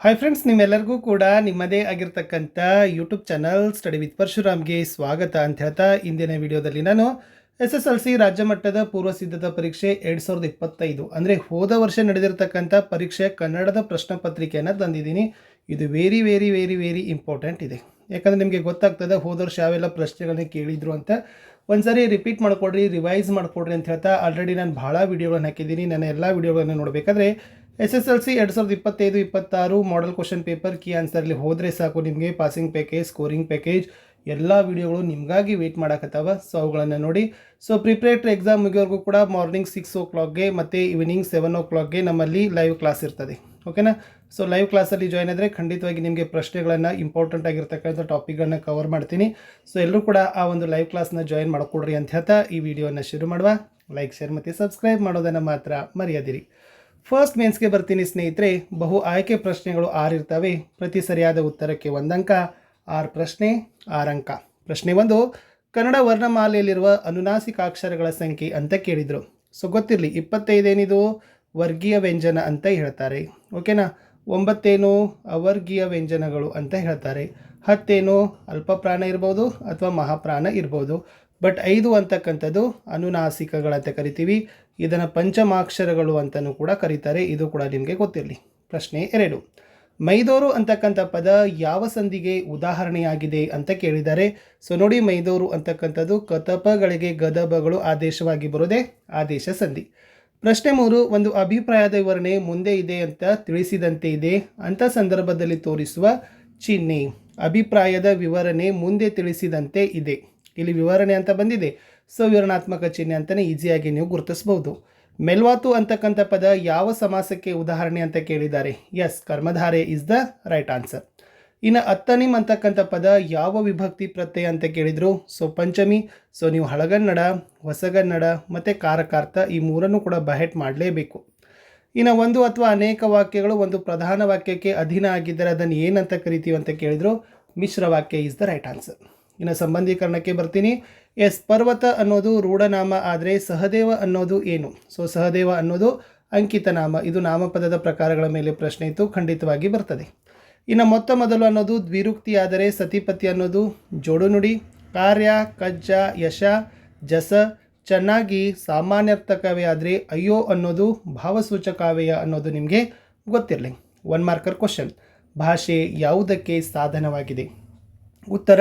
Hi friends ನಿಮ್ಮೆಲ್ಲರಿಗೂ ಕೂಡ ನಿಮ್ಮದೇ ಆಗಿರ್ತಕ್ಕಂಥ ಯೂಟ್ಯೂಬ್ ಚಾನಲ್ ಸ್ಟಡಿ ವಿತ್ ಪರಶುರಾಮ್ಗೆ ಸ್ವಾಗತ ಅಂತ ಹೇಳ್ತಾ ಇಂದಿನ ವಿಡಿಯೋದಲ್ಲಿ ನಾನು ಎಸ್ ಎಸ್ ಎಲ್ ಸಿ ರಾಜ್ಯ ಮಟ್ಟದ ಪೂರ್ವ ಸಿದ್ಧತಾ ಪರೀಕ್ಷೆ ಎರಡು ಸಾವಿರದ ಇಪ್ಪತ್ತೈದು, ಅಂದರೆ ಹೋದ ವರ್ಷ ನಡೆದಿರ್ತಕ್ಕಂಥ ಪರೀಕ್ಷೆ ಕನ್ನಡದ ಪ್ರಶ್ನೆ ಪತ್ರಿಕೆಯನ್ನು ತಂದಿದ್ದೀನಿ. ಇದು very very very very important ಇದೆ. ಯಾಕಂದರೆ ನಿಮಗೆ ಗೊತ್ತಾಗ್ತದೆ, ಹೋದ ವರ್ಷ ಯಾವೆಲ್ಲ ಪ್ರಶ್ನೆಗಳನ್ನ ಕೇಳಿದ್ರು ಅಂತ. ಒಂದ್ಸರಿ ರಿಪೀಟ್ ಮಾಡಿಕೊಡ್ರಿ ರಿವೈಸ್ ಮಾಡಿಕೊಡ್ರಿ ಅಂತ ಹೇಳ್ತಾ ಆಲ್ರೆಡಿ ನಾನು ಭಾಳ ವೀಡಿಯೋಗಳನ್ನು ಹಾಕಿದ್ದೀನಿ. ನನ್ನ ಎಲ್ಲ ವೀಡಿಯೋಗಳನ್ನು ನೋಡಬೇಕಾದ್ರೆ ಎಸ್ ಎಸ್ ಎಲ್ ಸಿ ಎರಡು ಸಾವಿರದ ಇಪ್ಪತ್ತೈದು, ಇಪ್ಪತ್ತಾರು ಮಾಡೆಲ್ ಕ್ವಶನ್ ಪೇಪರ್ ಕೀ ಆನ್ಸರ್ಲಿ ಹೋದರೆ ಸಾಕು ನಿಮಗೆ ಪಾಸಿಂಗ್ ಪ್ಯಾಕೇಜ್ ಸ್ಕೋರಿಂಗ್ ಪ್ಯಾಕೇಜ್ ಎಲ್ಲ ವೀಡಿಯೋಗಳು ನಿಮಗಾಗಿ ವೆಯ್ಟ್ ಮಾಡಕತ್ತಾವ. ಸೊ ಅವುಗಳನ್ನು ನೋಡಿ. ಸೊ ಪ್ರಿಪ್ರೇಟ್ರಿ ಎಕ್ಸಾಮ್ ಮುಗಿಯೋರ್ಗೂ ಕೂಡ ಮಾರ್ನಿಂಗ್ ಸಿಕ್ಸ್ ಓ ಕ್ಲಾಕ್ಗೆ ಮತ್ತು ಈವ್ನಿಂಗ್ ಸೆವೆನ್ ಓ ಕ್ಲಾಕ್ಗೆ ನಮ್ಮಲ್ಲಿ ಲೈವ್ ಕ್ಲಾಸ್ ಇರ್ತದೆ. ಓಕೆನಾ ಸೊ ಲೈವ್ ಕ್ಲಾಸಲ್ಲಿ ಜಾಯ್ನ್ ಆದರೆ ಖಂಡಿತವಾಗಿ ನಿಮಗೆ ಪ್ರಶ್ನೆಗಳನ್ನು ಇಂಪಾರ್ಟೆಂಟ್ ಆಗಿರ್ತಕ್ಕಂಥ ಟಾಪಿಕ್ಗಳನ್ನ ಕವರ್ ಮಾಡ್ತೀನಿ. ಸೊ ಎಲ್ಲರೂ ಕೂಡ ಆ ಒಂದು ಲೈವ್ ಕ್ಲಾಸ್ನ ಜಾಯಿನ್ ಮಾಡಿಕೊಡ್ರಿ ಅಂತ ಹೇಳ್ತಾ ಈ ವಿಡಿಯೋನ ಶುರು ಮಾಡುವ. ಲೈಕ್ ಶೇರ್ ಮತ್ತು ಸಬ್ಸ್ಕ್ರೈಬ್ ಮಾಡೋದನ್ನು ಮಾತ್ರ ಮರೆಯದಿರಿ. ಫಸ್ಟ್ ಮೇನ್ಸ್ಗೆ ಬರ್ತೀನಿ ಸ್ನೇಹಿತರೆ, ಬಹು ಆಯ್ಕೆ ಪ್ರಶ್ನೆಗಳು ಆರಿರ್ತವೆ ಪ್ರತಿ ಸರಿಯಾದ ಉತ್ತರಕ್ಕೆ ಒಂದಂಕ, ಆರು ಪ್ರಶ್ನೆ, ಆರಂಕ. ಪ್ರಶ್ನೆ ಒಂದು, ಕನ್ನಡ ವರ್ಣಮಾಲೆಯಲ್ಲಿರುವ ಅನುನಾಸಿಕ ಅಕ್ಷರಗಳ ಸಂಖ್ಯೆ ಅಂತ ಕೇಳಿದರು. ಸೊ ಗೊತ್ತಿರಲಿ, ಇಪ್ಪತ್ತೈದೇನಿದು? ವರ್ಗೀಯ ವ್ಯಂಜನ ಅಂತ ಹೇಳ್ತಾರೆ. ಓಕೆನಾ ಒಂಬತ್ತೇನು? ಅವರ್ಗೀಯ ವ್ಯಂಜನಗಳು ಅಂತ ಹೇಳ್ತಾರೆ. ಹತ್ತೇನು? ಅಲ್ಪಪ್ರಾಣ ಇರ್ಬೋದು ಅಥವಾ ಮಹಾಪ್ರಾಣ ಇರ್ಬೋದು. ಬಟ್ ಐದು ಅಂತಕ್ಕಂಥದ್ದು ಅನುನಾಸಿಕಗಳಂತ ಕರಿತೀವಿ. ಇದನ್ನು ಪಂಚಮಾಕ್ಷರಗಳು ಅಂತಲೂ ಕೂಡ ಕರೀತಾರೆ. ಇದು ಕೂಡ ನಿಮಗೆ ಗೊತ್ತಿರಲಿ. ಪ್ರಶ್ನೆ ಎರಡು. ಮೈದೋರು ಅಂತಕ್ಕಂಥ ಪದ ಯಾವ ಸಂಧಿಗೆ ಉದಾಹರಣೆಯಾಗಿದೆ ಅಂತ ಕೇಳಿದ್ದಾರೆ ಸೊ ನೋಡಿ ಮೈದೋರು ಅಂತಕ್ಕಂಥದ್ದು ಕತಪಗಳಿಗೆ ಗದಬಗಳು ಆದೇಶವಾಗಿ ಬರೋದೇ ಆದೇಶ ಸಂಧಿ. ಪ್ರಶ್ನೆ ಮೂರು, ಒಂದು ಅಭಿಪ್ರಾಯದ ವಿವರಣೆ ಮುಂದೆ ಇದೆ ಅಂತ ತಿಳಿಸಿದಂತೆ ಇದೆ ಅಂತ ಸಂದರ್ಭದಲ್ಲಿ ತೋರಿಸುವ ಚಿಹ್ನೆ. ಅಭಿಪ್ರಾಯದ ವಿವರಣೆ ಮುಂದೆ ತಿಳಿಸಿದಂತೆ ಇದೆ. ಇಲ್ಲಿ ವಿವರಣೆ ಅಂತ ಬಂದಿದೆ. ಸೊ ವಿವರಣಾತ್ಮಕ ಚಿಹ್ನೆ ಅಂತಲೇ ಈಸಿಯಾಗಿ ನೀವು ಗುರುತಿಸ್ಬೋದು ಮೆಲ್ವಾತು ಅಂತಕ್ಕಂಥ ಪದ ಯಾವ ಸಮಾಸಕ್ಕೆ ಉದಾಹರಣೆ ಅಂತ ಕೇಳಿದ್ದಾರೆ? ಎಸ್ ಕರ್ಮಧಾರೆ ಇಸ್ ದ ರೈಟ್ ಆನ್ಸರ್ ಇನ್ನು ಅತ್ತನಿಮ್ ಅಂತಕ್ಕಂಥ ಪದ ಯಾವ ವಿಭಕ್ತಿ ಪ್ರತ್ಯಯ ಅಂತ ಕೇಳಿದರು? ಸೊ ಪಂಚಮಿ. ಸೊ ನೀವು ಹಳಗನ್ನಡ, ಹೊಸಗನ್ನಡ ಮತ್ತು ಕಾರಕಾರ್ಥ ಈ ಮೂರನ್ನು ಕೂಡ ಬಹೆಟ್ ಮಾಡಲೇಬೇಕು. ಇನ್ನು ಒಂದು ಅಥವಾ ಅನೇಕ ವಾಕ್ಯಗಳು ಒಂದು ಪ್ರಧಾನ ವಾಕ್ಯಕ್ಕೆ ಅಧೀನ ಆಗಿದ್ದರೆ ಅದನ್ನು ಏನಂತ ಕರಿತೀವಿ ಅಂತ ಕೇಳಿದರು? ಮಿಶ್ರ ವಾಕ್ಯ ಇಸ್ ದ ರೈಟ್ ಆನ್ಸರ್ ಇನ್ನು ಸಂಬಂಧೀಕರಣಕ್ಕೆ ಬರ್ತೀನಿ. ಎಸ್, ಪರ್ವತ ಅನ್ನೋದು ರೂಢನಾಮ, ಆದರೆ ಸಹದೇವ ಅನ್ನೋದು ಏನು? ಸೊ ಸಹದೇವ ಅನ್ನೋದು ಅಂಕಿತ ನಾಮ. ಇದು ನಾಮಪದದ ಪ್ರಕಾರಗಳ ಮೇಲೆ ಪ್ರಶ್ನೆ ಇತ್ತು, ಖಂಡಿತವಾಗಿ ಬರ್ತದೆ. ಇನ್ನು ಮೊತ್ತ ಮೊದಲು ಅನ್ನೋದು ದ್ವಿರುಕ್ತಿ, ಆದರೆ ಸತಿಪತಿ ಅನ್ನೋದು ಜೋಡುನುಡಿ ಕಾರ್ಯ, ಕಜ್ಜ, ಯಶ, ಜಸ, ಚೆನ್ನಾಗಿ ಸಾಮಾನ್ಯರ್ಥಕವೇ, ಆದರೆ ಅಯ್ಯೋ ಅನ್ನೋದು ಭಾವಸೂಚಕಾವ್ಯ ಅನ್ನೋದು ನಿಮಗೆ ಗೊತ್ತಿರಲಿ. ಒನ್ ಮಾರ್ಕರ್ ಕ್ವಶನ್ ಭಾಷೆ ಯಾವುದಕ್ಕೆ ಸಾಧನವಾಗಿದೆ? ಉತ್ತರ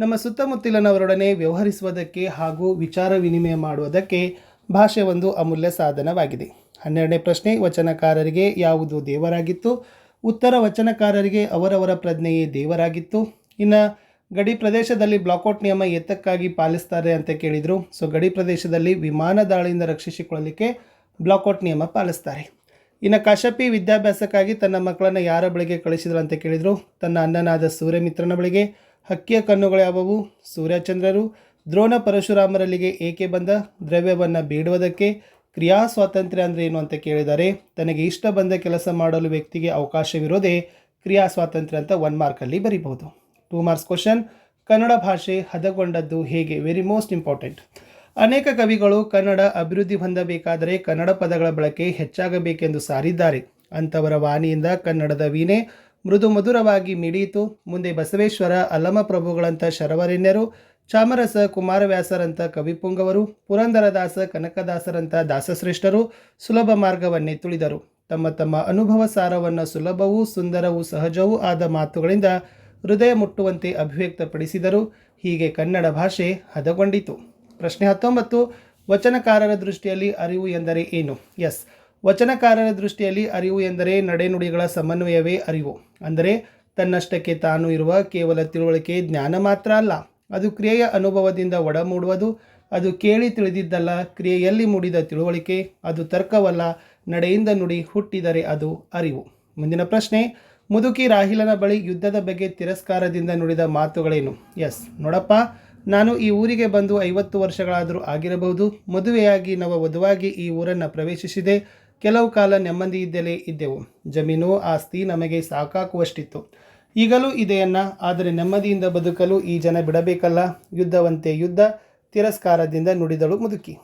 ನಮ್ಮ ಸುತ್ತಮುತ್ತಲಿನವರೊಡನೆ ವ್ಯವಹರಿಸುವುದಕ್ಕೆ ಹಾಗೂ ವಿಚಾರ ವಿನಿಮಯ ಮಾಡುವುದಕ್ಕೆ ಭಾಷೆ ಒಂದು ಅಮೂಲ್ಯ ಸಾಧನವಾಗಿದೆ. ಹನ್ನೆರಡನೇ ಪ್ರಶ್ನೆ, ವಚನಕಾರರಿಗೆ ಯಾವುದು ದೇವರಾಗಿತ್ತು? ಉತ್ತರ, ವಚನಕಾರರಿಗೆ ಅವರವರ ಪ್ರಜ್ಞೆಯೇ ದೇವರಾಗಿತ್ತು. ಇನ್ನು, ಗಡಿ ಪ್ರದೇಶದಲ್ಲಿ ಬ್ಲಾಕೌಟ್ ನಿಯಮ ಎತ್ತಕ್ಕಾಗಿ ಪಾಲಿಸ್ತಾರೆ ಅಂತ ಕೇಳಿದರು. ಸೊ, ಗಡಿ ಪ್ರದೇಶದಲ್ಲಿ ವಿಮಾನ ದಾಳಿಯಿಂದ ರಕ್ಷಿಸಿಕೊಳ್ಳಲಿಕ್ಕೆ ಬ್ಲಾಕೌಟ್ ನಿಯಮ ಪಾಲಿಸ್ತಾರೆ. ಇನ್ನು ಕಶಪಿ ವಿದ್ಯಾಭ್ಯಾಸಕ್ಕಾಗಿ ತನ್ನ ಮಕ್ಕಳನ್ನು ಯಾರ ಬಳಿಗೆ ಕಳಿಸಿದ್ರು ಅಂತ ಕೇಳಿದರು? ತನ್ನ ಅಣ್ಣನಾದ ಸೂರ್ಯಮಿತ್ರನ ಬಳಿಗೆ. ಹಕ್ಕಿಯ ಕಣ್ಣುಗಳು ಯಾವುವು ಸೂರ್ಯಚಂದ್ರರು. ದ್ರೋಣ ಪರಶುರಾಮರಲ್ಲಿಗೆ ಏಕೆ ಬಂದ? ದ್ರವ್ಯವನ್ನು ಬೇಡುವುದಕ್ಕೆ ಕ್ರಿಯಾ ಸ್ವಾತಂತ್ರ್ಯ ಅಂದರೆ ಏನು ಅಂತ ಕೇಳಿದರೆ, ತನಗೆ ಇಷ್ಟ ಬಂದ ಕೆಲಸ ಮಾಡಲು ವ್ಯಕ್ತಿಗೆ ಅವಕಾಶವಿರೋದೇ ಕ್ರಿಯಾ ಸ್ವಾತಂತ್ರ್ಯ ಅಂತ ಒನ್ ಮಾರ್ಕಲ್ಲಿ ಬರೀಬಹುದು. ಟೂ ಮಾರ್ಕ್ಸ್ ಕ್ವಶನ್ ಕನ್ನಡ ಭಾಷೆ ಹದಗೊಂಡದ್ದು ಹೇಗೆ? ವೆರಿ ಮೋಸ್ಟ್ ಇಂಪಾರ್ಟೆಂಟ್ ಅನೇಕ ಕವಿಗಳು ಕನ್ನಡ ಅಭಿವೃದ್ಧಿ ಹೊಂದಬೇಕಾದರೆ ಕನ್ನಡ ಪದಗಳ ಬಳಕೆ ಹೆಚ್ಚಾಗಬೇಕೆಂದು ಸಾರಿದ್ದಾರೆ. ಅಂಥವರ ವಾಣಿಯಿಂದ ಕನ್ನಡದ ವೀಣೆ ಮೃದು ಮಧುರವಾಗಿ ಮಿಡಿಯಿತು. ಮುಂದೆ ಬಸವೇಶ್ವರ ಅಲ್ಲಮ ಪ್ರಭುಗಳಂಥ ಶರವರಿಣ್ಯರು, ಚಾಮರಸ ಕುಮಾರವ್ಯಾಸರಂಥ ಕವಿಪುಂಗವರು, ಪುರಂದರದಾಸ ಕನಕದಾಸರಂಥ ದಾಸಶ್ರೇಷ್ಠರು ಸುಲಭ ಮಾರ್ಗವನ್ನೇ ತುಳಿದರು. ತಮ್ಮ ತಮ್ಮ ಅನುಭವ ಸಾರವನ್ನು ಸುಲಭವೂ ಸುಂದರವೂ ಸಹಜವೂ ಆದ ಮಾತುಗಳಿಂದ ಹೃದಯ ಮುಟ್ಟುವಂತೆ ಅಭಿವ್ಯಕ್ತಪಡಿಸಿದರು. ಹೀಗೆ ಕನ್ನಡ ಭಾಷೆ ಹದಗೊಂಡಿತು. ಪ್ರಶ್ನೆ ಹತ್ತೊಂಬತ್ತು, ವಚನಕಾರರ ದೃಷ್ಟಿಯಲ್ಲಿ ಅರಿವು ಎಂದರೆ ಏನು? ಎಸ್. ವಚನಕಾರರ ದೃಷ್ಟಿಯಲ್ಲಿ ಅರಿವು ಎಂದರೆ ನಡೆನುಡಿಗಳ ಸಮನ್ವಯವೇ ಅರಿವು. ಅಂದರೆ, ತನ್ನಷ್ಟಕ್ಕೆ ತಾನು ಇರುವ ಕೇವಲ ತಿಳುವಳಿಕೆ ಜ್ಞಾನ ಮಾತ್ರ ಅಲ್ಲ. ಅದು ಕ್ರಿಯೆಯ ಅನುಭವದಿಂದ ಒಡಮೂಡುವುದು, ಅದು ಕೇಳಿ ತಿಳಿದಿದ್ದಲ್ಲ, ಕ್ರಿಯೆಯಲ್ಲಿ ಮೂಡಿದ ತಿಳುವಳಿಕೆ, ಅದು ತರ್ಕವಲ್ಲ, ನಡೆಯಿಂದ ನುಡಿ ಹುಟ್ಟಿದರೆ ಅದು ಅರಿವು. ಮುಂದಿನ ಪ್ರಶ್ನೆ, ಮುದುಕಿ ರಾಹಿಲನ ಬಳಿ ಯುದ್ಧದ ಬಗ್ಗೆ ತಿರಸ್ಕಾರದಿಂದ ನುಡಿದ ಮಾತುಗಳೇನು? ಎಸ್, ನೋಡಪ್ಪ, ನಾನು ಈ ಊರಿಗೆ ಬಂದು ಐವತ್ತು ವರ್ಷಗಳಾದರೂ ಆಗಿರಬಹುದು. ಮದುವೆಯಾಗಿ ನವ ವಧುವಾಗಿ ಈ ಊರನ್ನು ಪ್ರವೇಶಿಸಿದೆ. ಕೆಲವು ಕಾಲ ನೆಮ್ಮದಿಯಿದ್ದಲೇ ಇದ್ದೆವು. ಜಮೀನು ಆಸ್ತಿ ನಮಗೆ ಸಾಕಾಗುವಷ್ಟಿತ್ತು ಈಗಲೂ ಇದೆಯನ್ನ ಆದರೆ ನೆಮ್ಮದಿಯಿಂದ ಬದುಕಲು ಈ ಜನ ಬಿಡಬೇಕಲ್ಲ? ಯುದ್ಧವಂತೆ ಯುದ್ಧ, ತಿರಸ್ಕಾರದಿಂದ ನುಡಿದಳು ಮುದುಕಿ.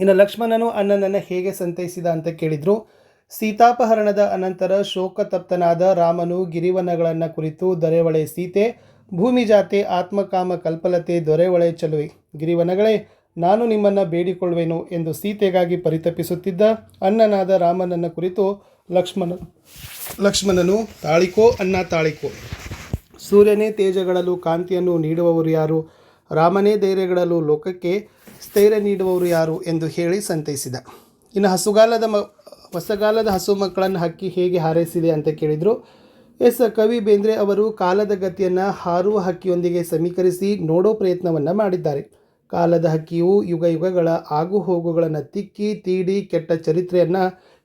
ಇನ್ನು ಲಕ್ಷ್ಮಣನು ಅಣ್ಣನನ್ನು ಹೇಗೆ ಸಂತೈಸಿದ ಅಂತ ಕೇಳಿದರು. ಸೀತಾಪಹರಣದ ಅನಂತರ ಶೋಕತಪ್ತನಾದ ರಾಮನು ಗಿರಿವನಗಳನ್ನು ಕುರಿತು ದೊರೆವಳೆ ಸೀತೆ ಭೂಮಿ ಜಾತೆ ಆತ್ಮಕಾಮ ಕಲ್ಪಲತೆ, ದೊರೆವಳೆ ಚಲುವೆ. ಗಿರಿವನಗಳೇ ನಾನು ನಿಮ್ಮನ್ನು ಬೇಡಿಕೊಳ್ಳುವೆನು ಎಂದು ಸೀತೆಗಾಗಿ ಪರಿತಪಿಸುತ್ತಿದ್ದ ಅಣ್ಣನಾದ ರಾಮನನ್ನ ಕುರಿತು ಲಕ್ಷ್ಮಣ, ಲಕ್ಷ್ಮಣನು, ತಾಳಿಕೋ ಅನ್ನ ತಾಳಿಕೋ. ಸೂರ್ಯನೇ ತೇಜಗಳಲ್ಲೂ ಕಾಂತಿಯನ್ನು ನೀಡುವವರು ಯಾರು? ರಾಮನೇ ಧೈರ್ಯಗಳಲ್ಲೂ ಲೋಕಕ್ಕೆ ಸ್ಥೈರ್ಯ ನೀಡುವವರು ಯಾರು ಎಂದು ಹೇಳಿ ಸಂತೈಸಿದ. ಇನ್ನು ಹಸುಗಾಲದ ಮ, ಹೊಸಗಾಲದ ಹಸು ಮಕ್ಕಳನ್ನು ಹಕ್ಕಿ ಹೇಗೆ ಹಾರೈಸಿದೆ ಅಂತ ಕೇಳಿದರು. ಎಸ್ ಕವಿ ಬೇಂದ್ರೆ ಅವರು ಕಾಲದ ಗತಿಯನ್ನು ಹಾರುವ ಹಕ್ಕಿಯೊಂದಿಗೆ ಸಮೀಕರಿಸಿ ನೋಡೋ ಪ್ರಯತ್ನವನ್ನು ಮಾಡಿದ್ದಾರೆ. ಕಾಲದ ಹಕ್ಕಿಯು ಯುಗ ಯುಗಗಳ ಆಗು ಹೋಗುಗಳನ್ನು ತಿಕ್ಕಿ ತೀಡಿ ಕೆಟ್ಟ ಚರಿತ್ರೆಯನ್ನು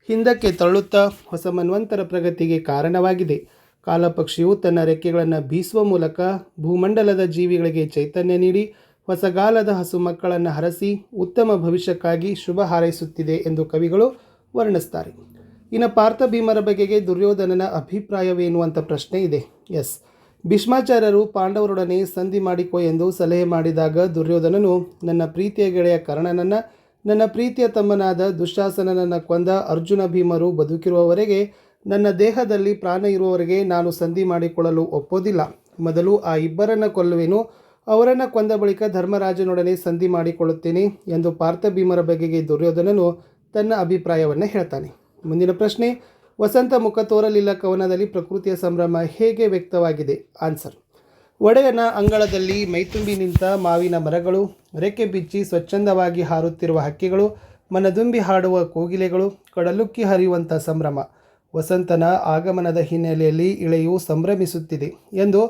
ಹಿಂದಕ್ಕೆ ತಳ್ಳುತ್ತಾ ಹೊಸ ಮನ್ವಂತರ ಪ್ರಗತಿಗೆ ಕಾರಣವಾಗಿದೆ. ಕಾಲಪಕ್ಷಿಯು ತನ್ನ ರೆಕ್ಕೆಗಳನ್ನು ಬೀಸುವ ಮೂಲಕ ಭೂಮಂಡಲದ ಜೀವಿಗಳಿಗೆ ಚೈತನ್ಯ ನೀಡಿ ಹೊಸಗಾಲದ ಹಸು ಮಕ್ಕಳನ್ನು ಹರಸಿ ಉತ್ತಮ ಭವಿಷ್ಯಕ್ಕಾಗಿ ಶುಭ ಹಾರೈಸುತ್ತಿದೆ ಎಂದು ಕವಿಗಳು ವರ್ಣಿಸ್ತಾರೆ. ಇನ್ನು ಪಾರ್ಥ ಭೀಮರ ಬಗೆಗೆ ದುರ್ಯೋಧನನ ಅಭಿಪ್ರಾಯವೇನು ಅಂತ ಪ್ರಶ್ನೆ ಇದೆ. ಎಸ್. ಭೀಷ್ಮಾಚಾರ್ಯರು ಪಾಂಡವರೊಡನೆ ಸಂಧಿ ಮಾಡಿಕೊ ಎಂದು ಸಲಹೆ ಮಾಡಿದಾಗ ದುರ್ಯೋಧನನು, ನನ್ನ ಪ್ರೀತಿಯ ಗೆಳೆಯ ಕರ್ಣನನ್ನು, ನನ್ನ ಪ್ರೀತಿಯ ತಮ್ಮನಾದ ದುಶ್ಶಾಸನನನ್ನು ಕೊಂದ ಅರ್ಜುನ ಭೀಮರು ಬದುಕಿರುವವರೆಗೆ, ನನ್ನ ದೇಹದಲ್ಲಿ ಪ್ರಾಣ ಇರುವವರೆಗೆ ನಾನು ಸಂಧಿ ಮಾಡಿಕೊಳ್ಳಲು ಒಪ್ಪೋದಿಲ್ಲ. ಮೊದಲು ಆ ಇಬ್ಬರನ್ನು ಕೊಲ್ಲುವೆನು. ಅವರನ್ನು ಕೊಂದ ಬಳಿಕ ಧರ್ಮರಾಜನೊಡನೆ ಸಂಧಿ ಮಾಡಿಕೊಳ್ಳುತ್ತೇನೆ ಎಂದು ಪಾರ್ಥ ಭೀಮರ ಬಗೆಗೆ ದುರ್ಯೋಧನನು ತನ್ನ ಅಭಿಪ್ರಾಯವನ್ನು ಹೇಳ್ತಾನೆ. ಮುಂದಿನ ಪ್ರಶ್ನೆ ವಸಂತ ಮುಖ ತೋರಲಿಲ್ಲ ಕವನದಲ್ಲಿ ಪ್ರಕೃತಿಯ ಸಂಭ್ರಮ ಹೇಗೆ ವ್ಯಕ್ತವಾಗಿದೆ? ಆನ್ಸರ್. ಒಡೆಯನ ಅಂಗಳದಲ್ಲಿ ಮೈತುಂಬಿ ನಿಂತ ಮಾವಿನ ಮರಗಳು, ರೆಕ್ಕೆ ಬಿಚ್ಚಿ ಸ್ವಚ್ಛಂದವಾಗಿ ಹಾರುತ್ತಿರುವ ಹಕ್ಕಿಗಳು, ಮನದುಂಬಿ ಹಾಡುವ ಕೋಗಿಲೆಗಳು, ಕಡಲುಕ್ಕಿ ಹರಿಯುವಂಥ ಸಂಭ್ರಮ. ವಸಂತನ ಆಗಮನದ ಹಿನ್ನೆಲೆಯಲ್ಲಿ ಇಳೆಯು ಸಂಭ್ರಮಿಸುತ್ತಿದೆ ಎಂದು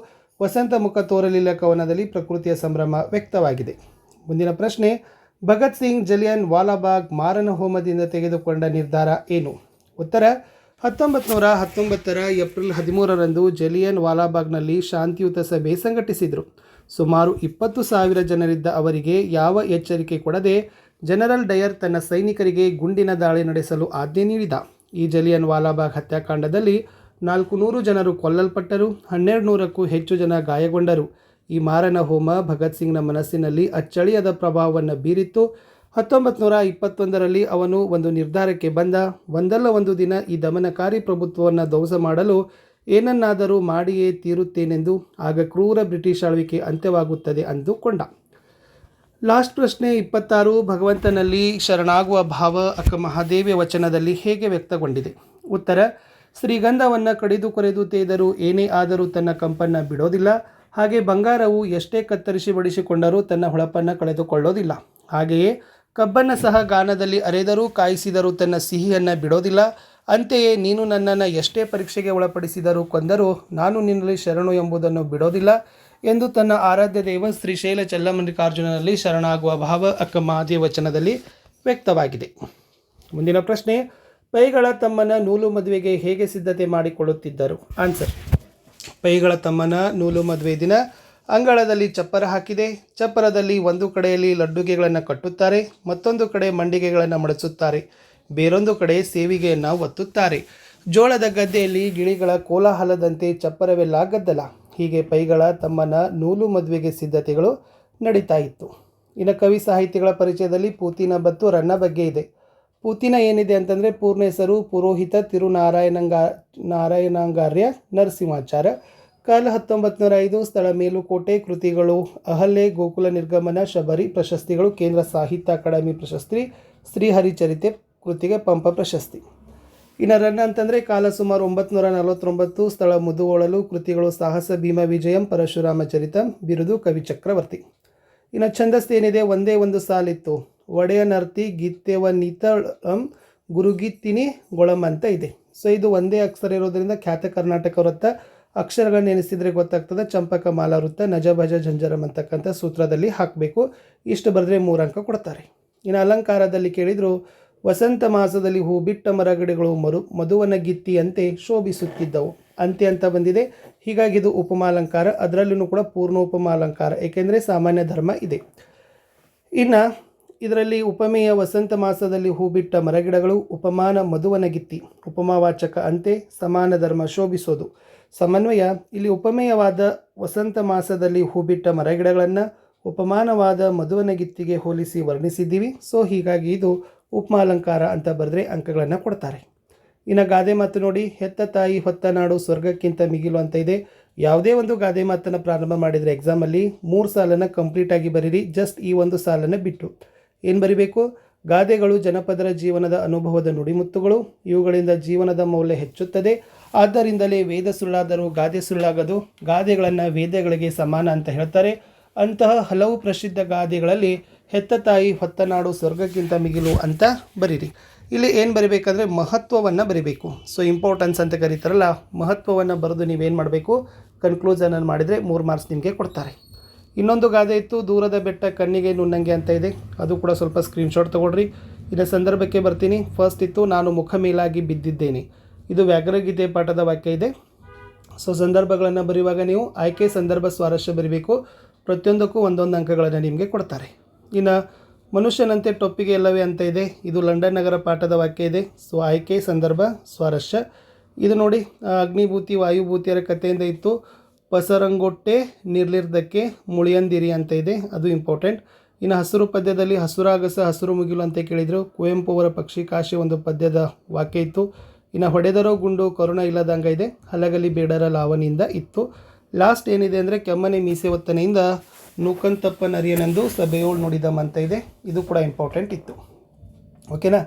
ವಸಂತ ಮುಖ ತೋರಲಿಲ್ಲ ಕವನದಲ್ಲಿ ಪ್ರಕೃತಿಯ ಸಂಭ್ರಮ ವ್ಯಕ್ತವಾಗಿದೆ. ಮುಂದಿನ ಪ್ರಶ್ನೆ, ಭಗತ್ ಸಿಂಗ್ ಜಲಿಯನ್ ವಾಲಾಬಾಗ್ ಮಾರನ ಹೋಮದಿಂದ ತೆಗೆದುಕೊಂಡ ನಿರ್ಧಾರ ಏನು? ಉತ್ತರ ಹತ್ತೊಂಬತ್ತು ನೂರ ಹತ್ತೊಂಬತ್ತರ ಏಪ್ರಿಲ್ ಹದಿಮೂರರಂದು ಜಲಿಯನ್ ವಾಲಾಬಾಗ್ನಲ್ಲಿ ಶಾಂತಿಯುತ ಸಭೆ ಸಂಘಟಿಸಿದರು. ಸುಮಾರು ಇಪ್ಪತ್ತು ಸಾವಿರ ಜನರಿದ್ದ ಅವರಿಗೆ ಯಾವ ಎಚ್ಚರಿಕೆ ಕೊಡದೆ ಜನರಲ್ ಡಯರ್ ತನ್ನ ಸೈನಿಕರಿಗೆ ಗುಂಡಿನ ದಾಳಿ ನಡೆಸಲು ಆಜ್ಞೆ ನೀಡಿದ. ಈ ಜಲಿಯನ್ ವಾಲಾಬಾಗ್ ಹತ್ಯಾಕಾಂಡದಲ್ಲಿ ನಾಲ್ಕು ನೂರು ಜನರು ಕೊಲ್ಲಲ್ಪಟ್ಟರು, ಹನ್ನೆರಡು ನೂರಕ್ಕೂ ಹೆಚ್ಚು ಜನ ಗಾಯಗೊಂಡರು. ಈ ಮಾರನ ಹೋಮ ಭಗತ್ ಸಿಂಗ್ನ ಮನಸ್ಸಿನಲ್ಲಿ ಅಚ್ಚಳಿಯದ ಪ್ರಭಾವವನ್ನು ಬೀರಿತ್ತು. ಹತ್ತೊಂಬತ್ತು ನೂರ ಇಪ್ಪತ್ತೊಂದರಲ್ಲಿ ಅವನು ಒಂದು ನಿರ್ಧಾರಕ್ಕೆ ಬಂದ. ಒಂದಲ್ಲ ಒಂದು ದಿನ ಈ ದಮನಕಾರಿ ಪ್ರಭುತ್ವವನ್ನು ಧ್ವಂಸ ಮಾಡಲು ಏನನ್ನಾದರೂ ಮಾಡಿಯೇ ತೀರುತ್ತೇನೆಂದು ಆಗ ಕ್ರೂರ ಬ್ರಿಟಿಷ್ ಆಳ್ವಿಕೆ ಅಂತ್ಯವಾಗುತ್ತದೆ ಅಂದುಕೊಂಡ. ಲಾಸ್ಟ್ ಪ್ರಶ್ನೆ ಇಪ್ಪತ್ತಾರು, ಭಗವಂತನಲ್ಲಿ ಶರಣಾಗುವ ಭಾವ ಅಕ್ಕ ಮಹಾದೇವಿಯ ವಚನದಲ್ಲಿ ಹೇಗೆ ವ್ಯಕ್ತಗೊಂಡಿದೆ? ಉತ್ತರ, ಶ್ರೀಗಂಧವನ್ನು ಕಡಿದು ಕೊರೆದು ತೇದರೂ ಏನೇ ಆದರೂ ತನ್ನ ಕಂಪನ್ನು ಬಿಡೋದಿಲ್ಲ. ಹಾಗೆ ಬಂಗಾರವು ಎಷ್ಟೇ ಕತ್ತರಿಸಿ ಬಡಿಸಿಕೊಂಡರೂ ತನ್ನ ಹೊಳಪನ್ನು ಕಳೆದುಕೊಳ್ಳೋದಿಲ್ಲ. ಹಾಗೆಯೇ ಕಬ್ಬನ್ನು ಸಹ ಗಾನದಲ್ಲಿ ಅರೆದರೂ ಕಾಯಿಸಿದರೂ ತನ್ನ ಸಿಹಿಯನ್ನು ಬಿಡೋದಿಲ್ಲ. ಅಂತೆಯೇ ನೀನು ನನ್ನನ್ನು ಎಷ್ಟೇ ಪರೀಕ್ಷೆಗೆ ಒಳಪಡಿಸಿದರೂ ಕೊಂದರೂ ನಾನು ನಿನ್ನಲ್ಲಿ ಶರಣು ಎಂಬುದನ್ನು ಬಿಡೋದಿಲ್ಲ ಎಂದು ತನ್ನ ಆರಾಧ್ಯ ದೇವ ಶ್ರೀಶೈಲ ಚಲ್ಲಮಲ್ಲಿಕಾರ್ಜುನನಲ್ಲಿ ಶರಣಾಗುವ ಭಾವ ಅಕ್ಕ ಮಹಾದೇವ ವಚನದಲ್ಲಿ ವ್ಯಕ್ತವಾಗಿದೆ. ಮುಂದಿನ ಪ್ರಶ್ನೆ, ಪೈಗಳ ತಮ್ಮನ ನೂಲು ಮದುವೆಗೆ ಹೇಗೆ ಸಿದ್ಧತೆ ಮಾಡಿಕೊಳ್ಳುತ್ತಿದ್ದರು? ಆನ್ಸರ್ ಪೈಗಳ ತಮ್ಮನ ನೂಲು ಮದುವೆ ದಿನ ಅಂಗಳದಲ್ಲಿ ಚಪ್ಪರ ಹಾಕಿದೆ. ಚಪ್ಪರದಲ್ಲಿ ಒಂದು ಕಡೆಯಲ್ಲಿ ಲಡ್ಡುಗೆಗಳನ್ನು ಕಟ್ಟುತ್ತಾರೆ, ಮತ್ತೊಂದು ಕಡೆ ಮಂಡಿಗೆಗಳನ್ನು ಮಡಚುತ್ತಾರೆ. ಬೇರೊಂದು ಕಡೆ ಸೇವಿಗೆಯನ್ನು ಒತ್ತುತ್ತಾರೆ. ಜೋಳದ ಗದ್ದೆಯಲ್ಲಿ ಗಿಳಿಗಳ ಕೋಲಾಹಲದಂತೆ ಚಪ್ಪರವೆಲ್ಲ ಗದ್ದಲ. ಹೀಗೆ ಪೈಗಳ ತಮ್ಮನ ನೂಲು ಮದುವೆಗೆ ಸಿದ್ಧತೆಗಳು ನಡೀತಾ ಇತ್ತು. ಇನ್ನು ಕವಿ ಸಾಹಿತಿಗಳ ಪರಿಚಯದಲ್ಲಿ ಪೂತಿನ ಬತ್ತು ರನ್ನ ಬಗ್ಗೆ ಇದೆ. ಪೂತಿನ ಏನಿದೆ ಅಂತಂದರೆ ಪೂರ್ಣ ಹೆಸರು ಪುರೋಹಿತ, ತಿರುನಾರಾಯಣಂಗ, ನಾರಾಯಣಾಂಗಾರ್ಯ, ನರಸಿಂಹಾಚಾರ್ಯ ಕಾಲ ಹತ್ತೊಂಬತ್ತು ಐದು ಸ್ಥಳ ಮೇಲುಕೋಟೆ ಕೃತಿಗಳು ಅಹಲ್ಲೆ ಗೋಕುಲ ನಿರ್ಗಮನ, ಶಬರಿ ಪ್ರಶಸ್ತಿಗಳು, ಕೇಂದ್ರ ಸಾಹಿತ್ಯ ಅಕಾಡೆಮಿ ಪ್ರಶಸ್ತಿ, ಶ್ರೀಹರಿಚರಿತೆ ಕೃತಿಗೆ ಪಂಪ ಪ್ರಶಸ್ತಿ. ಇನ್ನು ರನ್ ಅಂತಂದರೆ ಕಾಲ ಸುಮಾರು ಒಂಬತ್ತು ಸ್ಥಳ ಮುದುಗೋಳಲು ಕೃತಿಗಳು ಸಾಹಸ ಭೀಮ ವಿಜಯಂ, ಪರಶುರಾಮ ಚರಿತಂ, ಬಿರುದು ಕವಿ ಚಕ್ರವರ್ತಿ. ಇನ್ನು ಛಂದಸ್ಸು ಏನಿದೆ? ಒಂದೇ ಒಂದು ಸಾಲಿತ್ತು. ಒಡೆಯ ನರ್ತಿ ಗೀತೆವ ನೀತಳಂ, ಗುರುಗಿತ್ತಿನಿ ಗೊಳಂ ಅಂತ ಇದೆ. ಸೊ ಇದು ಒಂದೇ ಅಕ್ಷರ ಇರೋದರಿಂದ ಖ್ಯಾತ ಕರ್ನಾಟಕ ವೃತ್ತ. ಅಕ್ಷರಗಳನ್ನ ನೆನೆಸಿದರೆ ಗೊತ್ತಾಗ್ತದೆ, ಚಂಪಕ ಮಾಲಾವೃತ್ತ ನಜ ಭಜ ಝಂಜರಂ ಅಂತಕ್ಕಂಥ ಸೂತ್ರದಲ್ಲಿ ಹಾಕಬೇಕು. ಇಷ್ಟು ಬರೆದ್ರೆ ಮೂರು ಅಂಕ ಕೊಡ್ತಾರೆ. ಇನ್ನು ಅಲಂಕಾರದಲ್ಲಿ ಕೇಳಿದರು, ವಸಂತ ಮಾಸದಲ್ಲಿ ಹೂ ಬಿಟ್ಟ ಮರಗಿಡಗಳು ಮರು, ಮಧುವನ ಗಿತ್ತಿಯಂತೆ ಶೋಭಿಸುತ್ತಿದ್ದವು. ಅಂತೆ ಅಂತ ಬಂದಿದೆ. ಹೀಗಾಗಿ ಇದು ಉಪಮಾಲಂಕಾರ. ಅದರಲ್ಲೂ ಕೂಡ ಪೂರ್ಣ ಉಪಮಾಲಂಕಾರ. ಏಕೆಂದರೆ ಸಾಮಾನ್ಯ ಧರ್ಮ ಇದೆ. ಇನ್ನು ಇದರಲ್ಲಿ ಉಪಮೇಯ ವಸಂತ ಮಾಸದಲ್ಲಿ ಹೂ ಬಿಟ್ಟ ಮರಗಿಡಗಳು ಉಪಮಾನ ಮಧುವನ ಗಿತ್ತಿ, ಉಪಮಾವಾಚಕ ಅಂತೆ ಸಮಾನ ಧರ್ಮ ಶೋಭಿಸೋದು. ಸಮನ್ವಯ, ಇಲ್ಲಿ ಉಪಮೇಯವಾದ ವಸಂತ ಮಾಸದಲ್ಲಿ ಹೂಬಿಟ್ಟ ಮರಗಿಡಗಳನ್ನು ಉಪಮಾನವಾದ ಮಧುವನಗಿತ್ತಿಗೆ ಹೋಲಿಸಿ ವರ್ಣಿಸಿದ್ದೀವಿ. ಸೊ ಹೀಗಾಗಿ ಇದು ಉಪಮಾಲಂಕಾರ ಅಂತ ಬರೆದ್ರೆ ಅಂಕಗಳನ್ನು ಕೊಡ್ತಾರೆ. ಇನ್ನು ಗಾದೆ ಮಾತು ನೋಡಿ, ಹೆತ್ತ ತಾಯಿ ಹೊತ್ತ ನಾಡು ಸ್ವರ್ಗಕ್ಕಿಂತ ಮಿಗಿಲು ಅಂತ ಇದೆ. ಯಾವುದೇ ಒಂದು ಗಾದೆ ಮಾತನ್ನು ಪ್ರಾರಂಭ ಮಾಡಿದರೆ ಎಕ್ಸಾಮಲ್ಲಿ ಮೂರು ಸಾಲನ್ನು ಕಂಪ್ಲೀಟಾಗಿ ಬರೀರಿ ಜಸ್ಟ್ ಈ ಒಂದು ಸಾಲನ್ನು ಬಿಟ್ಟು. ಏನು ಬರಿಬೇಕು? ಗಾದೆಗಳು ಜನಪದರ ಜೀವನದ ಅನುಭವದ ನುಡಿಮುತ್ತುಗಳು, ಇವುಗಳಿಂದ ಜೀವನದ ಮೌಲ್ಯ ಹೆಚ್ಚುತ್ತದೆ. ಆದ್ದರಿಂದಲೇ ವೇದ ಸುಳ್ಳಾದರೂ ಗಾದೆ ಸುಳ್ಳಾಗದು, ಗಾದೆಗಳನ್ನು ವೇದಗಳಿಗೆ ಸಮಾನ ಅಂತ ಹೇಳ್ತಾರೆ. ಅಂತಹ ಹಲವು ಪ್ರಸಿದ್ಧ ಗಾದೆಗಳಲ್ಲಿ ಹೆತ್ತ ತಾಯಿ ಹೊತ್ತ ನಾಡು ಸ್ವರ್ಗಕ್ಕಿಂತ ಮಿಗಿಲು ಅಂತ ಬರೀರಿ. ಇಲ್ಲಿ ಏನು ಬರಿಬೇಕಂದ್ರೆ ಮಹತ್ವವನ್ನು ಬರಿಬೇಕು. ಸೊ ಇಂಪಾರ್ಟೆನ್ಸ್ ಅಂತ ಕರೀತಾರಲ್ಲ, ಮಹತ್ವವನ್ನು ಬರೆದು ನೀವೇನು ಮಾಡಬೇಕು? ಕನ್ಕ್ಲೂಸನನ್ನು ಮಾಡಿದರೆ ಮೂರು ಮಾರ್ಕ್ಸ್ ನಿಮಗೆ ಕೊಡ್ತಾರೆ. ಇನ್ನೊಂದು ಗಾದೆ ಇತ್ತು, ದೂರದ ಬೆಟ್ಟ ಕಣ್ಣಿಗೆ ನುಣ್ಣಂಗೆ ಅಂತ ಇದೆ. ಅದು ಕೂಡ ಸ್ವಲ್ಪ ಸ್ಕ್ರೀನ್ಶಾಟ್ ತೊಗೊಳ್ರಿ. ಇದರ ಸಂದರ್ಭಕ್ಕೆ ಬರ್ತೀನಿ. ಫಸ್ಟ್ ಇತ್ತು, ನಾನು ಮುಖ ಮೇಲಾಗಿ ಬಿದ್ದಿದ್ದೇನೆ. ಇದು ವ್ಯಾಘ್ರಗೀತೆ ಪಾಠದ ವಾಕ್ಯ ಇದೆ. ಸೊ ಸಂದರ್ಭಗಳನ್ನು ಬರೆಯುವಾಗ ನೀವು ಆಯ್ಕೆ, ಸಂದರ್ಭ, ಸ್ವಾರಸ್ಯ ಬರೀಬೇಕು. ಪ್ರತಿಯೊಂದಕ್ಕೂ ಒಂದೊಂದು ಅಂಕಗಳನ್ನು ನಿಮಗೆ ಕೊಡ್ತಾರೆ. ಇನ್ನು ಮನುಷ್ಯನಂತೆ ಟೊಪ್ಪಿಗೆ ಎಲ್ಲವೇ ಅಂತ ಇದೆ. ಇದು ಲಂಡನ್ ನಗರ ಪಾಠದ ವಾಕ್ಯ ಇದೆ. ಸೊ ಆಯ್ಕೆ, ಸಂದರ್ಭ, ಸ್ವಾರಸ್ಯ. ಇದು ನೋಡಿ ಅಗ್ನಿಭೂತಿ, ವಾಯುಭೂತಿಯರ ಕಥೆಯಿಂದ ಇತ್ತು. ಪಸರಂಗೊಟ್ಟೆ, ನಿರ್ಲಿರ್ದಕ್ಕೆ, ಮುಳಿಯಂದಿರಿ ಅಂತ ಇದೆ. ಅದು ಇಂಪಾರ್ಟೆಂಟ್ ಇನ್ನು ಹಸಿರು ಪದ್ಯದಲ್ಲಿ ಹಸುರಾಗಸ, ಹಸಿರು ಮುಗಿಲು ಅಂತ ಕೇಳಿದರು. ಕುವೆಂಪು ಅವರ ಪಕ್ಷಿ ಕಾಶಿ ಒಂದು ಪದ್ಯದ ವಾಕ್ಯ ಇತ್ತು. ಇನ್ನು ಹೊಡೆದರೋ ಗುಂಡು, ಕರುಣ ಇಲ್ಲದಂಗ ಇದೆ. ಹಲಗಲಿ ಬೇಡರ ಲಾವನಿಂದ ಇತ್ತು. ಲಾಸ್ಟ್ ಏನಿದೆ ಅಂದರೆ ಕೆಮ್ಮನೆ ಮೀಸೆ ಒತ್ತನೆಯಿಂದ ನೂಕಂತಪ್ಪ ನರಿಯನೆಂದು ಸಭೆಯೋಳು ನೋಡಿದ ಮಂತ ಇದೆ. ಇದು ಕೂಡ ಇಂಪಾರ್ಟೆಂಟ್ ಇತ್ತು. ಓಕೆನಾ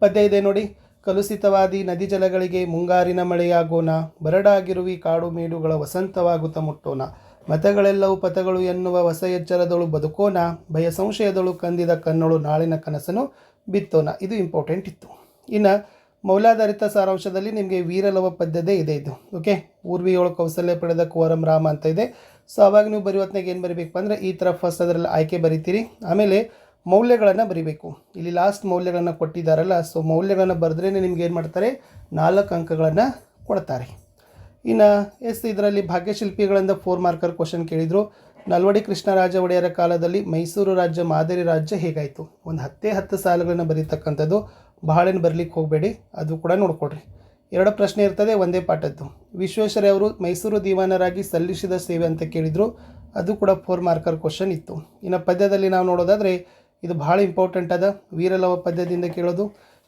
ಪದ್ಯ ಇದೆ ನೋಡಿ. ಕಲುಷಿತವಾದಿ ನದಿ ಜಲಗಳಿಗೆ ಮುಂಗಾರಿನ ಮಳೆಯಾಗೋಣ, ಬರಡಾಗಿರುವಿ ಕಾಡು ಮೇಡುಗಳ ವಸಂತವಾಗುತ್ತ ಮುಟ್ಟೋಣ. ಮತಗಳೆಲ್ಲವೂ ಪಥಗಳು ಎನ್ನುವ ಹೊಸ ಎಚ್ಚರದಳು ಬದುಕೋಣ, ಭಯ ಸಂಶಯದಳು ಕಂದಿದ ಕನ್ನಳು ನಾಳಿನ ಕನಸನ್ನು ಬಿತ್ತೋಣ. ಇದು ಇಂಪಾರ್ಟೆಂಟ್ ಇತ್ತು. ಇನ್ನು ಮೌಲ್ಯಾಧಾರಿತ ಸಾರಾಂಶದಲ್ಲಿ ನಿಮಗೆ ವೀರಲವ ಪದ್ಯದೇ ಇದೆ ಇದು ಓಕೆ ಊರ್ವಿ ಏಳು ಕೌಶಲ್ಯ ಪಡೆದ ಕುವರಂ ರಾಮ ಅಂತ ಇದೆ. ಸೊ ಅವಾಗ ನೀವು ಬರೆಯುವತ್ನಾಗ ಏನು ಬರೀಬೇಕು ಅಂದರೆ ಈ ಥರ ಫಸ್ಟ್ ಅದರಲ್ಲಿ ಆಯ್ಕೆ ಬರಿತೀರಿ. ಆಮೇಲೆ ಮೌಲ್ಯಗಳನ್ನು ಬರಿಬೇಕು. ಇಲ್ಲಿ ಲಾಸ್ಟ್ ಮೌಲ್ಯಗಳನ್ನು ಕೊಟ್ಟಿದ್ದಾರಲ್ಲ ಸೊ ಮೌಲ್ಯಗಳನ್ನು ಬರೆದ್ರೇ ನಿಮ್ಗೆ ಏನು ಮಾಡ್ತಾರೆ? ನಾಲ್ಕು ಅಂಕಗಳನ್ನು ಕೊಡ್ತಾರೆ. ಇನ್ನು, ಎಸ್, ಇದರಲ್ಲಿ ಭಾಗ್ಯಶಿಲ್ಪಿಗಳಿಂದ ಫೋರ್ ಮಾರ್ಕರ್ ಕ್ವಶನ್ ಕೇಳಿದರು. ನಲ್ವಡಿ ಕೃಷ್ಣರಾಜ ಒಡೆಯರ ಕಾಲದಲ್ಲಿ ಮೈಸೂರು ರಾಜ್ಯ ಮಾದರಿ ರಾಜ್ಯ ಹೇಗಾಯಿತು? ಒಂದು ಹತ್ತೇ ಹತ್ತು ಸಾಲುಗಳನ್ನು ಬರೀತಕ್ಕಂಥದ್ದು. ಬಹಳೇನು ಬರಲಿಕ್ಕೆ ಹೋಗಬೇಡಿ, ಅದು ಕೂಡ ನೋಡ್ಕೊಡ್ರಿ ಎರಡು ಪ್ರಶ್ನೆ ಇರ್ತದೆ, ಒಂದೇ ಪಾಠದ್ದು. ವಿಶ್ವೇಶ್ವರಯ್ಯ ಅವರು ಮೈಸೂರು ದಿವಾನರಾಗಿ ಸಲ್ಲಿಸಿದ ಸೇವೆ ಅಂತ ಕೇಳಿದರು, ಅದು ಕೂಡ ಫೋರ್ ಮಾರ್ಕರ್ ಕ್ವಶನ್ ಇತ್ತು. ಇನ್ನು ಪದ್ಯದಲ್ಲಿ ನಾವು ನೋಡೋದಾದರೆ, ಇದು ಭಾಳ ಇಂಪಾರ್ಟೆಂಟ್ ಅದ. ವೀರಲವ ಪದ್ಯದಿಂದ ಕೇಳೋದು.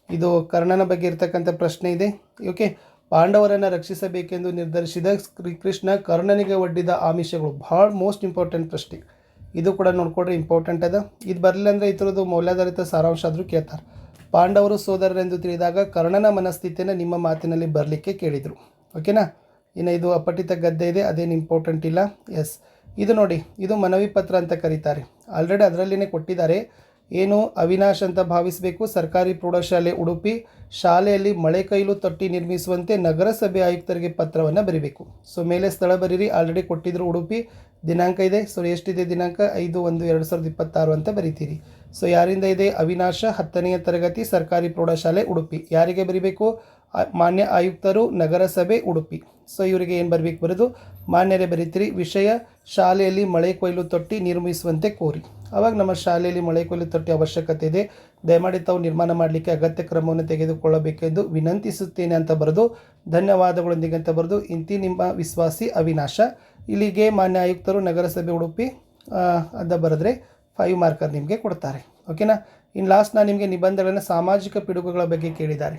ಇದು ಕರ್ಣನ ಬಗ್ಗೆ ಇರ್ತಕ್ಕಂಥ ಪ್ರಶ್ನೆ ಇದೆ. ಓಕೆ, ಪಾಂಡವರನ್ನು ರಕ್ಷಿಸಬೇಕೆಂದು ನಿರ್ಧರಿಸಿದ ಶ್ರೀಕೃಷ್ಣ ಕರ್ಣನಿಗೆ ಒಡ್ಡಿದ ಆಮಿಷಗಳು ಭಾಳ ಮೋಸ್ಟ್ ಇಂಪಾರ್ಟೆಂಟ್ ಪ್ರಶ್ನೆ. ಇದು ಕೂಡ ನೋಡ್ಕೊಡ್ರಿ ಇಂಪಾರ್ಟೆಂಟ್ ಅದ. ಇದು ಬರಲಿಲ್ಲ ಅಂದರೆ ಈ ಥರದ್ದು ಮೌಲ್ಯಾಧಾರಿತ ಸಾರಾಂಶ ಆದರೂ ಕೇಳ್ತಾರೆ. ಪಾಂಡವರು ಸೋದರರೆಂದು ತಿಳಿದಾಗ ಕರ್ಣನ ಮನಸ್ಥಿತಿಯನ್ನು ನಿಮ್ಮ ಮಾತಿನಲ್ಲಿ ಬರಲಿಕ್ಕೆ ಕೇಳಿದರು. ಓಕೆನಾ? ಇನ್ನು ಇದು ಅಪಠಿತ ಗದ್ದೆ ಇದೆ, ಅದೇನು ಇಂಪಾರ್ಟೆಂಟ್ ಇಲ್ಲ. ಎಸ್ ಇದು ನೋಡಿ, ಇದು ಮನವಿ ಪತ್ರ ಅಂತ ಕರೀತಾರೆ. ಆಲ್ರೆಡಿ ಅದರಲ್ಲಿನೇ ಕೊಟ್ಟಿದ್ದಾರೆ. ಏನು ಅವಿನಾಶ್ ಅಂತ ಭಾವಿಸಬೇಕು? ಸರ್ಕಾರಿ ಪ್ರೌಢಶಾಲೆ ಉಡುಪಿ, ಶಾಲೆಯಲ್ಲಿ ಮಳೆ ಕೈಲು ತೊಟ್ಟಿ ನಿರ್ಮಿಸುವಂತೆ ನಗರಸಭೆ ಆಯುಕ್ತರಿಗೆ ಪತ್ರವನ್ನು ಬರೀಬೇಕು. ಸೊ ಮೇಲೆ ಸ್ಥಳ ಬರೀರಿ ಆಲ್ರೆಡಿ ಕೊಟ್ಟಿದ್ರು ಉಡುಪಿ. ದಿನಾಂಕ ಇದೆ. ಸೊ ಎಷ್ಟಿದೆ ದಿನಾಂಕ? ಐದು ಒಂದು ಎರಡು ಸಾವಿರದ ಇಪ್ಪತ್ತಾರು ಅಂತ ಬರೀತೀರಿ. ಸೊ ಯಾರಿಂದ ಇದೆ? ಅವಿನಾಶ ಹತ್ತನೆಯ ತರಗತಿ, ಸರ್ಕಾರಿ ಪ್ರೌಢಶಾಲೆ, ಉಡುಪಿ. ಯಾರಿಗೆ ಬರೀಬೇಕು? ಮಾನ್ಯ ಆಯುಕ್ತರು, ನಗರಸಭೆ, ಉಡುಪಿ. ಸೊ ಇವರಿಗೆ ಏನು ಬರಬೇಕು ಬರೋದು? ಮಾನ್ಯರೇ ಬರೀತೀರಿ, ವಿಷಯ, ಶಾಲೆಯಲ್ಲಿ ಮಳೆ ಕೊಯ್ಲು ತೊಟ್ಟಿ ನಿರ್ಮಿಸುವಂತೆ ಕೋರಿ. ಅವಾಗ ನಮ್ಮ ಶಾಲೆಯಲ್ಲಿ ಮಳೆ ಕೊಯ್ಲು ತೊಟ್ಟಿ ಅವಶ್ಯಕತೆ ಇದೆ. ದಯಮಾಡಿ ತಾವು ನಿರ್ಮಾಣ ಮಾಡಲಿಕ್ಕೆ ಅಗತ್ಯ ಕ್ರಮವನ್ನು ತೆಗೆದುಕೊಳ್ಳಬೇಕೆಂದು ವಿನಂತಿಸುತ್ತೇನೆ ಅಂತ ಬರೆದು, ಧನ್ಯವಾದಗಳೊಂದಿಗೆ ಅಂತ ಬರೆದು, ಇಂತಿ ನಿಮ್ಮ ವಿಶ್ವಾಸಿ ಅವಿನಾಶ. ಇಲ್ಲಿಗೆ ಮಾನ್ಯ ಆಯುಕ್ತರು, ನಗರಸಭೆ, ಉಡುಪಿ ಅಂತ ಬರೆದ್ರೆ ಫೈವ್ ಮಾರ್ಕರ್ ನಿಮಗೆ ಕೊಡ್ತಾರೆ. ಓಕೆನಾ ಇನ್ನು ಲಾಸ್ಟ್ ನಾನು ನಿಮಗೆ ನಿಬಂಧಗಳನ್ನು ಸಾಮಾಜಿಕ ಪಿಡುಗುಗಳ ಬಗ್ಗೆ ಕೇಳಿದ್ದಾರೆ.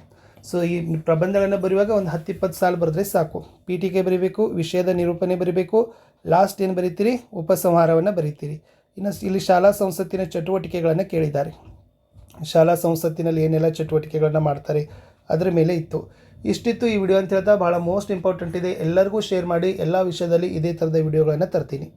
ಸೊ ಈ ಪ್ರಬಂಧಗಳನ್ನು ಬರೆಯುವಾಗ ಒಂದು ಹತ್ತು ಇಪ್ಪತ್ತು ಸಾಲು ಬರೆದ್ರೆ ಸಾಕು. ಪೀಠಿಕೆ ಬರೀಬೇಕು, ವಿಷಯದ ನಿರೂಪಣೆ ಬರೀಬೇಕು ಲಾಸ್ಟ್ ಏನು ಬರೀತೀರಿ? ಉಪಸಂಹಾರವನ್ನು ಬರೀತೀರಿ. ಇನ್ನು ಇಲ್ಲಿ ಶಾಲಾ ಸಂಸತ್ತಿನ ಚಟುವಟಿಕೆಗಳನ್ನು ಕೇಳಿದ್ದಾರೆ. ಶಾಲಾ ಸಂಸತ್ತಿನಲ್ಲಿ ಏನೆಲ್ಲ ಚಟುವಟಿಕೆಗಳನ್ನ ಮಾಡ್ತಾರೆ? ಅದರ ಮೇಲೆ ಇತ್ತು. ಇಷ್ಟಿತ್ತು ಈ ವಿಡಿಯೋ ಅಂತ ಹೇಳ್ತಾ ಭಾಳ ಮೋಸ್ಟ್ ಇಂಪಾರ್ಟೆಂಟ್ ಇದೆ. ಎಲ್ಲರಿಗೂ ಶೇರ್ ಮಾಡಿ, ಎಲ್ಲ ವಿಷಯದಲ್ಲಿ ಇದೇ ಥರದ ವಿಡಿಯೋಗಳನ್ನು ತರ್ತೀನಿ.